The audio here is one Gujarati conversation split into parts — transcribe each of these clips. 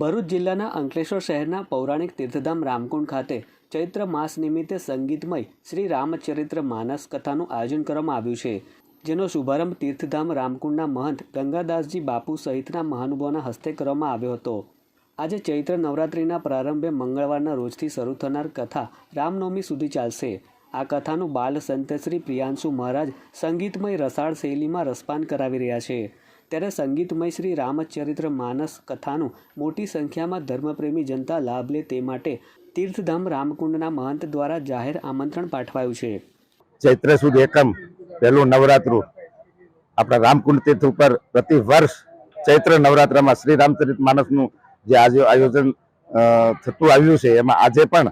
ભરૂચ જિલ્લાના અંકલેશ્વર શહેરના પૌરાણિક તીર્થધામ રામકુંડ ખાતે ચૈત્ર માસ નિમિત્તે સંગીતમય શ્રી રામચરિત્ર માનસ કથાનું આયોજન કરવામાં આવ્યું છે, જેનો શુભારંભ તીર્થધામ રામકુંડના મહંત ગંગાદાસજી બાપુ સહિતના મહાનુભાવોના હસ્તે કરવામાં આવ્યો હતો. આજે ચૈત્ર નવરાત્રિના પ્રારંભે મંગળવારના રોજથી શરૂ થનાર કથા રામનવમી સુધી ચાલશે. આ કથાનું બાલ સંત શ્રી પ્રિયાંશુ મહારાજ સંગીતમય રસાળ શૈલીમાં રસપાન કરાવી રહ્યા છે. ત્યારે સંગીતમય શ્રી રામચરિત્ર માનસ કથાનું મોટી સંખ્યામાં ધર્મપ્રેમી જનતા લાભ લે તે માટે તીર્થધામ રામકુંડના મહંત દ્વારા જાહેર આમંત્રણ પાઠવાયું છે. ચૈત્ર સુદ એકમ પહેલું નવરાત્રુ. આપણા રામકુંડ તીર્થ ઉપર પ્રતિ વર્ષ ચૈત્ર નવરાત્રમાં શ્રી રામચરિત માનસનું જે આજે આયોજન થતું આવ્યું છે, એમાં આજે પણ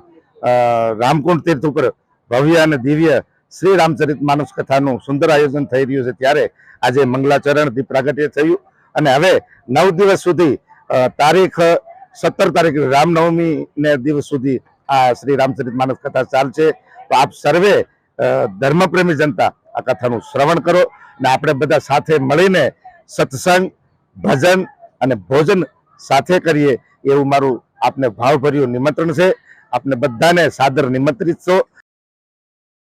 રામકુંડ તીર્થ ઉપર ભવ્ય અને દિવ્ય શ્રી રામચરિત માનસ કથાનું સુંદર આયોજન થઈ રહ્યું છે ત્યારે આજે મંગલાચરણ દીપ પ્રાગટ્ય થયું અને હવે નવ દિવસ સુધી તારીખ, સત્તર તારીખ રામનવમી ને દિવસ સુધી આ શ્રી રામચરિત માનસ કથા ચાલશે. તો આપ સર્વે ધર્મપ્રેમી જનતા આ કથાનું શ્રવણ કરો અને આપણે બધા સાથે મળીને સત્સંગ, ભજન અને ભોજન સાથે કરીએ એવું મારું આપને ભાવભર્યું નિમંત્રણ છે. આપને બધાને સાદર નિમંત્રિત છો.